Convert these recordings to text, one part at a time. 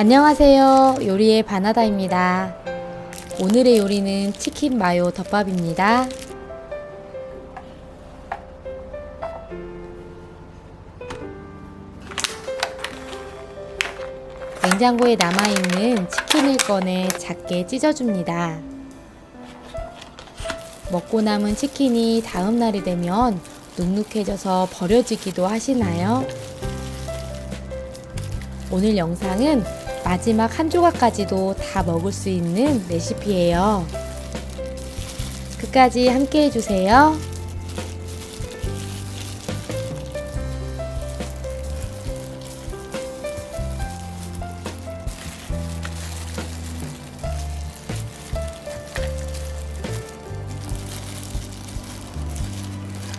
안녕하세요. 요리의 바나다입니다. 오늘의 요리는 치킨 마요 덮밥입니다. 냉장고에 남아있는 치킨을 꺼내 작게 찢어줍니다. 먹고 남은 치킨이 다음 날이 되면 눅눅해져서 버려지기도 하시나요? 오늘 영상은 마지막 한 조각까지도 다 먹을 수 있는 레시피예요. 끝까지 함께 해주세요.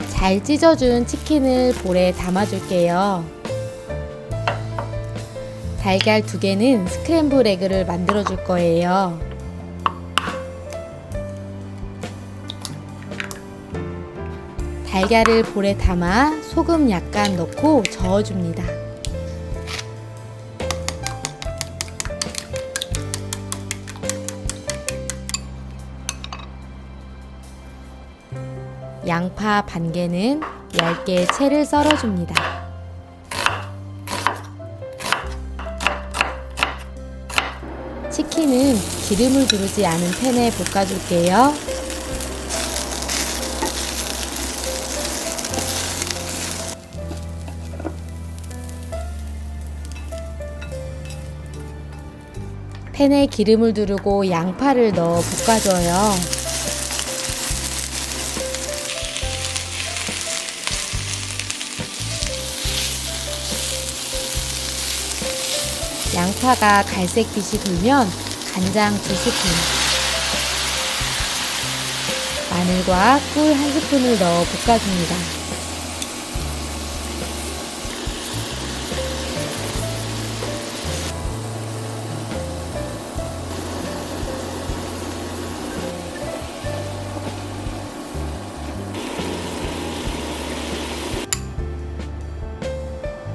잘 찢어준 치킨을 볼에 담아줄게요. 달걀 두 개는 스크램블 에그를 만들어 줄 거예요. 달걀을 볼에 담아 소금 약간 넣고 저어줍니다. 양파 반 개는 얇게 채를 썰어줍니다. 치킨은 기름을 두르지 않은 팬에 볶아줄게요. 팬에 기름을 두르고 양파를 넣어 볶아줘요. 양파가 갈색빛이 돌면 간장 두 스푼, 마늘과 꿀한 스푼을 넣어 볶아줍니다.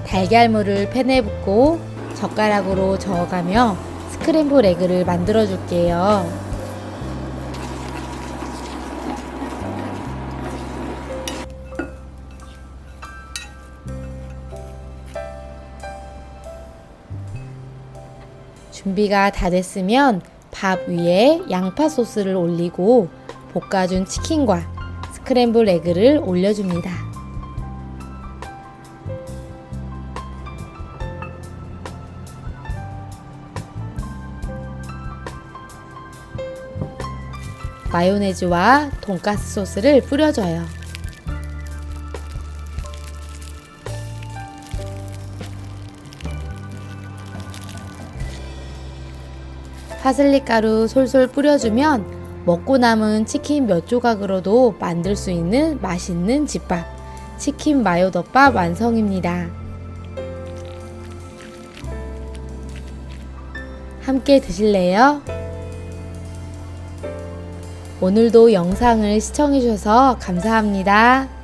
달걀물을 팬에 붓고 젓가락으로 저어가며 스크램블 에그를 만들어 줄게요. 준비가 다 됐으면 밥 위에 양파 소스를 올리고 볶아준 치킨과 스크램블 에그를 올려줍니다. 마요네즈와 돈가스 소스를 뿌려줘요. 파슬리 가루 솔솔 뿌려주면 먹고 남은 치킨 몇 조각으로도 만들 수 있는 맛있는 집밥 치킨 마요 덮밥 완성입니다. 함께 드실래요? 오늘도 영상을 시청해주셔서 감사합니다.